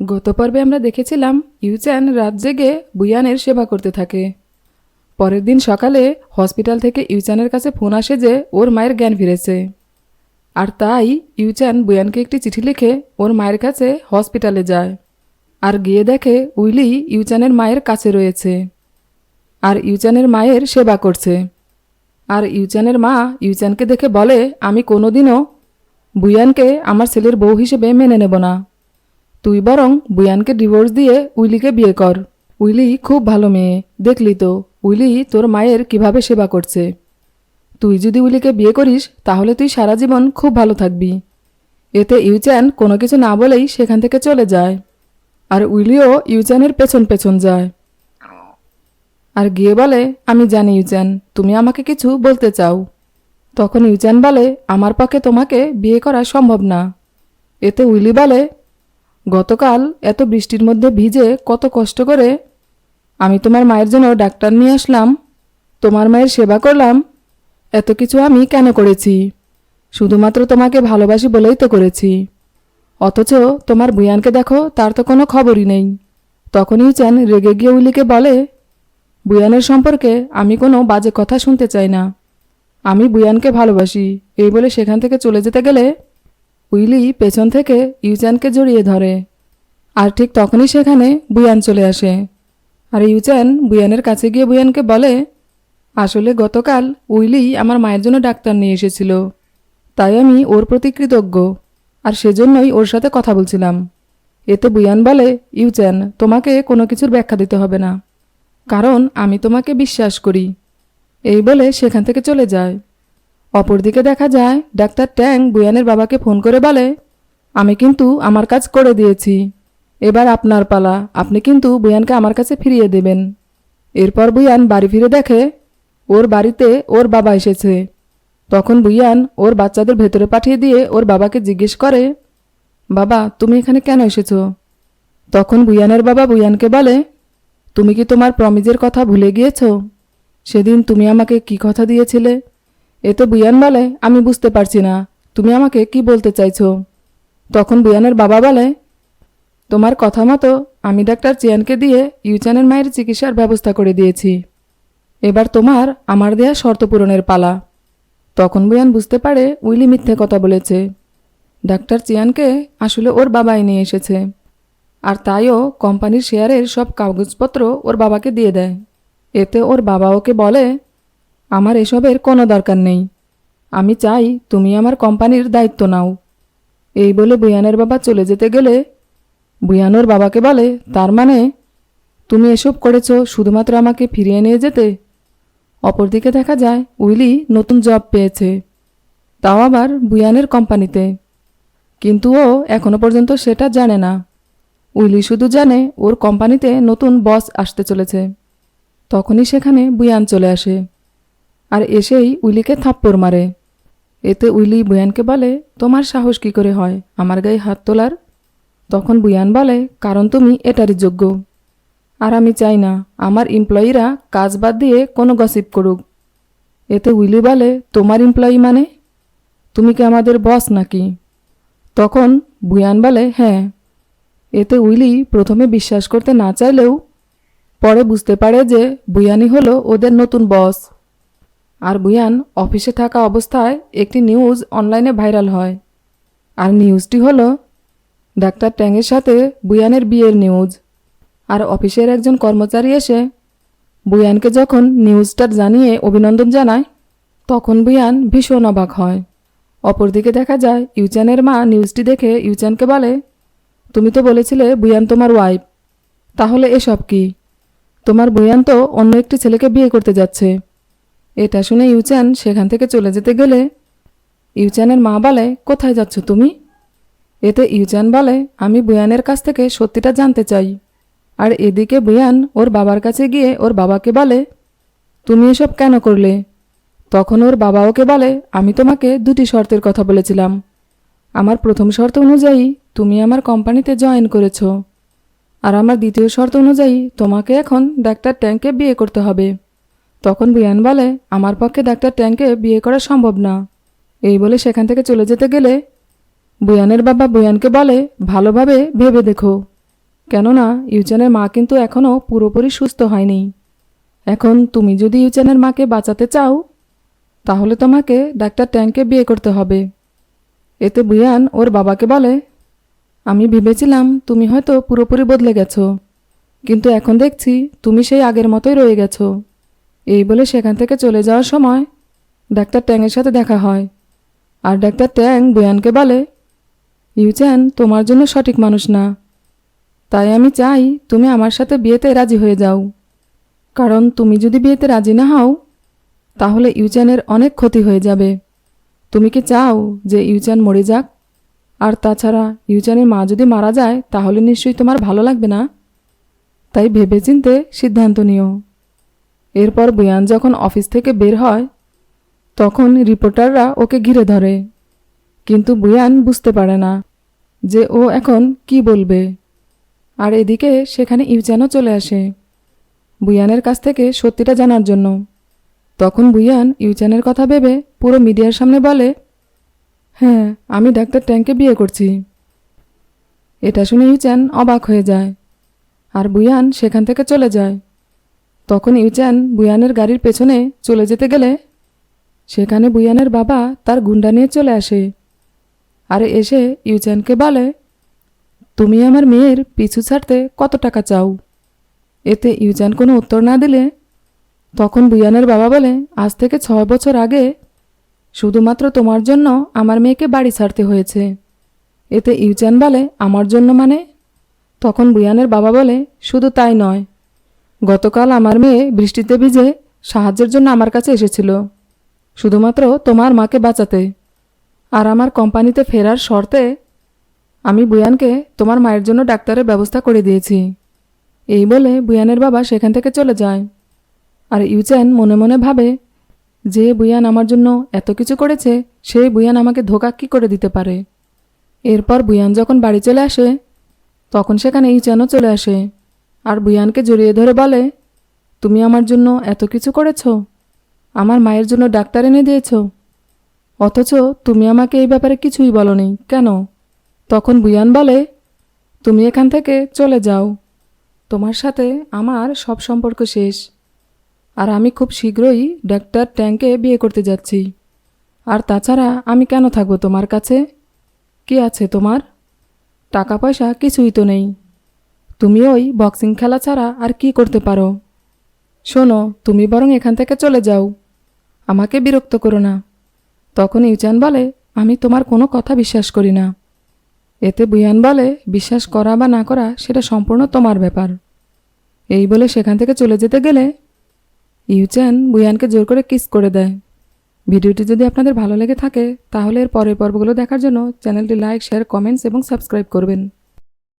গত পর্বে আমরা দেখেছিলাম ইউচ্যান রাত জেগে বুয়ানের সেবা করতে থাকে। পরের দিন সকালে হসপিটাল থেকে ইউচ্যানের কাছে ফোন আসে যে ওর মায়ের জ্ঞান ফিরেছে। আর তাই ইউচ্যান বুয়ানকে একটি চিঠি লিখে ওর মায়ের কাছে হসপিটালে যায়। আর গিয়ে দেখে উইলি ইউচ্যানের মায়ের কাছে রয়েছে। আর ইউচ্যানের মায়ের সেবা করছে। আর ইউচ্যানের মা ইউচ্যানকে দেখে বলে, আমি কোনোদিনও বুয়ানকে আমার ছেলের বউ হিসেবে মেনে নেব না। তুই বরং বুয়ানকে ডিভোর্স দিয়ে উইলিকে বিয়ে কর। উইলি খুব ভালো মেয়ে, দেখলি তো? উইলি তোর মায়ের কীভাবে সেবা করছে? তুই যদি উইলিকে বিয়ে করিস, তাহলে তুই সারা জীবন খুব ভালো থাকবি। এতে ইউচ্যান কোনো কিছু না বলেই সেখান থেকে চলে যায়। আর উইলিও ইউচ্যানের পেছন পেছন যায়। আর গিয়ে বলে, আমি জানি ইউচ্যান, তুমি আমাকে কিছু বলতে চাও। তখন ইউচ্যান বলে, আমার পক্ষে তোমাকে বিয়ে করা সম্ভব না। এতে উইলি বলে গতকাল এত বৃষ্টির মধ্যে ভিজে কত কষ্ট করে আমি তোমার মায়ের জন্য ডাক্তার নিয়ে আসলাম, তোমার মায়ের সেবা করলাম, এত কিছু আমি কেন করেছি? শুধুমাত্র তোমাকে ভালোবাসি বলেই তো করেছি। অথচ তোমার বুয়ানকে দেখো, তার তো কোনো খবরই নেই। তখন ইউচ্যান রেগে গিয়ে উলিকে বলে বুয়ানের সম্পর্কে আমি কোনো বাজে কথা শুনতে চাই না। আমি বুয়ানকে ভালোবাসি, এই বলে সেখান থেকে চলে যেতে গেলে উইলি পেছন থেকে ইউচ্যানকে জড়িয়ে ধরে, আর ঠিক তখনই সেখানে বুয়ান চলে আসে। আর ইউচ্যান বুয়ানের কাছে গিয়ে বুয়ানকে বলে, আসলে গতকাল উইলি আমার মায়ের জন্য ডাক্তার নিয়ে এসেছিল। তাই আমি ওর প্রতি কৃতজ্ঞ, আর সেজন্যই ওর সাথে কথা বলছিলাম। এতে বুয়ান বলে, ইউচ্যান, তোমাকে কোনো কিছুর ব্যাখ্যা দিতে হবে না। কারণ আমি তোমাকে বিশ্বাস করি। এই বলে সেখান থেকে চলে যায়। অপরদিকে দেখা যায়, ডাক্তার ট্যাং বুয়ানের বাবাকে ফোন করে বলে, আমি কিন্তু আমার কাজ করে দিয়েছি। এবার আপনার পালা। আপনি কিন্তু বুয়ানকে আমার কাছে ফিরিয়ে দেবেন। এরপর বুয়ান বাড়ি ফিরে দেখে, ওর বাড়িতে ওর বাবা এসেছে। তখন বুয়ান ওর বাচ্চাদের ভেতরে পাঠিয়ে দিয়ে ওর বাবাকে জিজ্ঞেস করে, বাবা, তুমি এখানে কেন এসেছ? তখন বুয়ানের বাবা বুয়ানকে বলে, তুমি কি তোমার প্রমিজের কথা ভুলে গিয়েছ? সেদিন তুমি আমাকে কি কথা দিয়েছিলে? এতে বুয়ান বলে, আমি বুঝতে পারছি না। তুমি আমাকে কি বলতে চাইছো? তখন বুয়ানের বাবা বলে, তোমার কথা মতো আমি ডাক্তার চিয়ানকে দিয়ে ইউচানের মায়ের চিকিৎসার ব্যবস্থা করে দিয়েছি। এবার তোমার আমার দেয়া শর্ত পূরণের পালা। তখন বুয়ান বুঝতে পারে উইলি মিথ্যে কথা বলেছে। ডাক্তার চিয়ানকে আসলে ওর বাবাই নিয়ে এসেছে। আর তাইও কোম্পানির শেয়ারের সব কাগজপত্র ওর বাবাকে দিয়ে দেয়। এতে ওর বাবা ওকে বলে আমার এসবের কোনো দরকার নেই। আমি চাই তুমি আমার কোম্পানির দায়িত্ব নাও। এই বলে বুয়ানের বাবা চলে যেতে গেলে বুয়ানোর বাবাকে বলে, তার মানে তুমি এসব করেছ শুধুমাত্র আমাকে ফিরিয়ে নিয়ে যেতে? অপরদিকে দেখা যায়, উইলি নতুন জব পেয়েছে। তাও আবার বুয়ানের কোম্পানিতে। কিন্তু ও এখনও পর্যন্ত সেটা জানে না। উইলি শুধু জানে ওর কোম্পানিতে নতুন বস আসতে চলেছে। তখনই সেখানে বুয়ান চলে আসে। আর এসেই উইলিকে থাপ্পড় মারে। এতে উইলি বুয়ানকে বলে, তোমার সাহস কি করে হয়? আমার গায়ে হাত তোলার? তখন বুয়ান বলে, কারণ তুমি এটারই যোগ্য। আর আমি চাই না, আমার এমপ্লয়িরা কাজ বাদ দিয়ে কোনো গসিপ করুক। এতে উইলি বলে, তোমার এমপ্লয়ি মানে? তুমি কি আমাদের বস নাকি? তখন বুয়ান বলে হ্যাঁ। এতে উইলি প্রথমে বিশ্বাস করতে না চাইলেও পরে বুঝতে পারে যে বুয়ানি হলো ওদের নতুন বস আর বুয়ান অফিসে থাকা অবস্থায় একটি নিউজ অনলাইনে ভাইরাল হয়। আর নিউজটি হলো, ডাক্তার ট্যাংয়ের সাথে বুয়ানের বিয়ের নিউজ। আর অফিসের একজন কর্মচারী এসে বুয়ানকে যখন নিউজটা জানিয়ে অভিনন্দন জানায়, তখন বুয়ান ভীষণ অবাক হয়। অপরদিকে দেখা যায়, ইউচানের মা নিউজটি দেখে ইউচানকে বলে, তুমি তো বলেছিলে বুয়ান তোমার ওয়াইফ তাহলে এসব কি? তোমার বুয়ান তো অন্য একটি ছেলেকে বিয়ে করতে যাচ্ছে। এটা শুনে ইউচান সেখান থেকে চলে যেতে গেলে ইউচানের মা বলে, কোথায় যাচ্ছ তুমি? এতে ইউচান বলে, আমি বুয়ানের কাছ থেকে সত্যিটা জানতে চাই। আর এদিকে বুয়ান ওর বাবার কাছে গিয়ে ওর বাবাকে বলে, তুমি এসব কেন করলে? তখন ওর বাবা ওকে বলে, আমি তোমাকে দুটি শর্তের কথা বলেছিলাম। আমার প্রথম শর্ত অনুযায়ী তুমি আমার কোম্পানিতে জয়েন করেছ। আর আমার দ্বিতীয় শর্ত অনুযায়ী তোমাকে এখন ডাক্তার ট্যাঙ্কে বিয়ে করতে হবে। তখন বুয়ান বলে, আমার পক্ষে ডাক্তার ট্যাঙ্কে বিয়ে করা সম্ভব না। এই বলে সেখান থেকে চলে যেতে গেলে বুয়ানের বাবা বুয়ানকে বলে, ভালোভাবে ভেবে দেখো। কেননা ইউচানের মা কিন্তু এখনও পুরোপুরি সুস্থ হয়নি। এখন তুমি যদি ইউচানের মাকে বাঁচাতে চাও, তাহলে তোমাকে ডাক্তার ট্যাংকে বিয়ে করতে হবে। এতে বুয়ান ওর বাবাকে বলে, আমি ভেবেছিলাম তুমি হয়তো পুরোপুরি বদলে গেছো, কিন্তু এখন দেখছি তুমি সেই আগের মতোই রয়ে গেছো। এই বলে সেখান থেকে চলে যাওয়ার সময় ডাক্তার ট্যাংয়ের সাথে দেখা হয়। আর ডাক্তার ট্যাং বুয়ানকে বলে ইউচ্যান তোমার জন্য সঠিক মানুষ না। তাই আমি চাই তুমি আমার সাথে বিয়েতে রাজি হয়ে যাও। কারণ তুমি যদি বিয়েতে রাজি না হও, তাহলে ইউচ্যানের অনেক ক্ষতি হয়ে যাবে। তুমি কি চাও যে ইউচ্যান মরে যাক? আর তাছাড়া ইউচ্যানের মা যদি মারা যায়, তাহলে নিশ্চয়ই তোমার ভালো লাগবে না? তাই ভেবেচিন্তে সিদ্ধান্ত নিও। এরপর বুয়ান যখন অফিস থেকে বের হয়, তখন রিপোর্টাররা ওকে ঘিরে ধরে। কিন্তু বুয়ান বুঝতে পারে না যে ও এখন কি বলবে। আর এদিকে সেখানে ইউচানও চলে আসে বুয়ানের কাছ থেকে সত্যিটা জানার জন্য। তখন বুয়ান ইউচানের কথা ভেবে পুরো মিডিয়ার সামনে বলে হ্যাঁ আমি ডাক্তার ট্যাঙ্কে বিয়ে করছি। এটা শুনে ইউচান অবাক হয়ে যায়। আর বুয়ান সেখান থেকে চলে যায়। তখন ইউচান বুয়ানের গাড়ির পেছনে চলে যেতে গেলে সেখানে বুয়ানের বাবা তার গুন্ডা নিয়ে চলে আসে। আর এসে ইউচানকে বলে, তুমি আমার মেয়ের পিছু ছাড়তে কত টাকা চাও? এতে ইউজান কোনো উত্তর না দিলে তখন বুয়ানের বাবা বলে, আজ থেকে ছয় বছর আগে শুধুমাত্র তোমার জন্য আমার মেয়েকে বাড়ি ছাড়তে হয়েছে। এতে ইউচান বলে, আমার জন্য মানে? তখন বুয়ানের বাবা বলে, শুধু তাই নয়। গতকাল আমার মেয়ে বৃষ্টিতে ভিজে সাহায্যের জন্য আমার কাছে এসেছিল, শুধুমাত্র তোমার মাকে বাঁচাতে। আর আমার কোম্পানিতে ফেরার শর্তে আমি বুয়ানকে তোমার মায়ের জন্য ডাক্তারের ব্যবস্থা করে দিয়েছি। এই বলে বুয়ানের বাবা সেখান থেকে চলে যায়। আর ইউচ্যান মনে মনে ভাবে, যে বুয়ান আমার জন্য এত কিছু করেছে সেই বুয়ান আমাকে ধোকা কী করে দিতে পারে? এরপর বুয়ান যখন বাড়ি চলে আসে, তখন সেখানে ইউচ্যানও চলে আসে। আর বুয়ানকে জড়িয়ে ধরে বলে, তুমি আমার জন্য এত কিছু করেছ, আমার মায়ের জন্য ডাক্তার এনে দিয়েছ, অথচ তুমি আমাকে এই ব্যাপারে কিছুই বলনি, কেন? তখন বুয়ান বলে, তুমি এখান থেকে চলে যাও, তোমার সাথে আমার সব সম্পর্ক শেষ, আর আমি খুব শীঘ্রই ডাক্তার ট্যাঙ্কে বিয়ে করতে যাচ্ছি, আর তাছাড়া আমি কেন থাকব তোমার কাছে? কি আছে তোমার? টাকা পয়সা কিছুই তো নেই। তুমি ওই বক্সিং খেলা ছাড়া আর কি করতে পারো? শোনো, তুমি বরং এখান থেকে চলে যাও। আমাকে বিরক্ত করো না। তখন ইউচান বলে, আমি তোমার কোনো কথা বিশ্বাস করি না। এতে বুয়ান বলে, বিশ্বাস করা বা না করা সেটা সম্পূর্ণ তোমার ব্যাপার। এই বলে সেখান থেকে চলে যেতে গেলে ইউচ্যান বুয়ানকে জোর করে কিস করে দেয়। ভিডিওটি যদি আপনাদের ভালো লেগে থাকে, তাহলে এর পরের পর্বগুলো দেখার জন্য চ্যানেলটি লাইক, শেয়ার, কমেন্টস এবং সাবস্ক্রাইব করবেন।